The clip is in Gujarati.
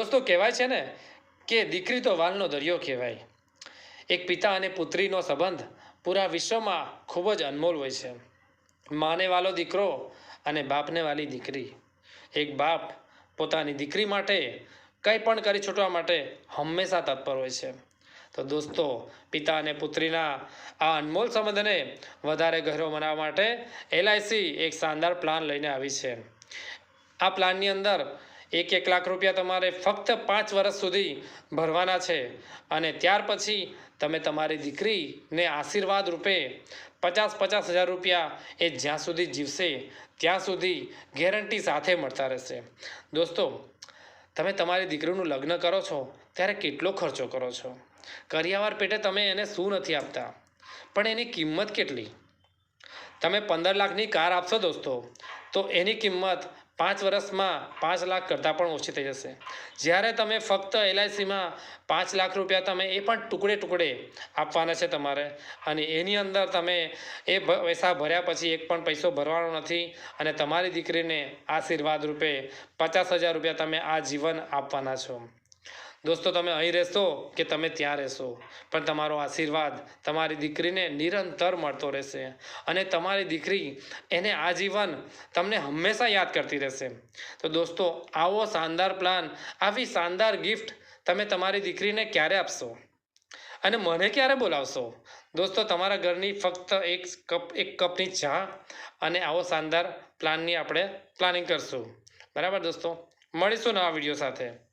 દોસ્તો કહેવાય છે ને કે દીકરી તો વાલનો દરિયો કહેવાય. એક પિતા અને પુત્રીનો સંબંધ પૂરા વિશ્વમાં ખૂબ જ અનમોલ હોય છે. માને વાલો દીકરો અને બાપને વાલી દીકરી. એક બાપ પોતાની દીકરી માટે કંઈ પણ કરી છૂટવા માટે હંમેશા તત્પર હોય છે. તો દોસ્તો, પિતા અને પુત્રીના આ અનમોલ સંબંધને વધારે ગહેરો બનાવવા માટે એલઆઈસી એક શાનદાર પ્લાન લઈને આવી છે. આ પ્લાનની અંદર એક એક લાખ રૂપિયા તમારે ફક્ત પાંચ વર્ષ સુધી ભરવાના છે. અને ત્યાર પછી તમે તમારી દીકરીને આશીર્વાદ રૂપે પચાસ પચાસ હજાર રૂપિયા એ જ્યાં સુધી જીવશે, ત્યાં સુધી ગેરંટી સાથે મળતા રહેશે. દોસ્તો, તમે તમારી દીકરીનું લગ્ન કરો છો, ત્યારે કેટલો ખર્ચો કરો છો? કરિયાવાર પેટે તમે એને શું નથી આપતા. પણ એની કિંમત કેટલી? તમે પંદર લાખની કાર આપશો દોસ્તો, તો એની કિંમત પાંચ વર્ષમાં પાંચ લાખ કરતાં પણ ઓછી થઈ જશે. જ્યારે તમે ફક્ત એલઆઈસીમાં પાંચ લાખ રૂપિયા તમે એ પણ ટુકડે ટુકડે આપવાના છે તમારે. અને એની અંદર તમે એ પૈસા ભર્યા પછી એક પણ પૈસો ભરવાનો નથી અને તમારી દીકરીને આશીર્વાદ રૂપે પચાસ હજાર રૂપિયા તમે આ જીવન આપવાના છો. દોસ્તો, તમે અહીં રહેશો કે તમે ત્યાં રહેશો? પણ તમારો આશીર્વાદ તમારી દીકરીને નિરંતર મળતો રહેશે અને તમારી દીકરી એને આજીવન તમને હંમેશા યાદ કરતી રહેશે. તો દોસ્તો, આવો શાનદાર પ્લાન આવી શાનદાર ગિફ્ટ તમે તમારી દીકરીને ક્યારે આપશો? અને મને ક્યારે બોલાવશો? દોસ્તો, તમારા ઘરની ફક્ત એક કપ, એક કપની ચા અને આવો શાનદાર પ્લાનની આપણે પ્લાનિંગ કરશું. બરાબર દોસ્તો? મળીશું નવા વીડિયો સાથે.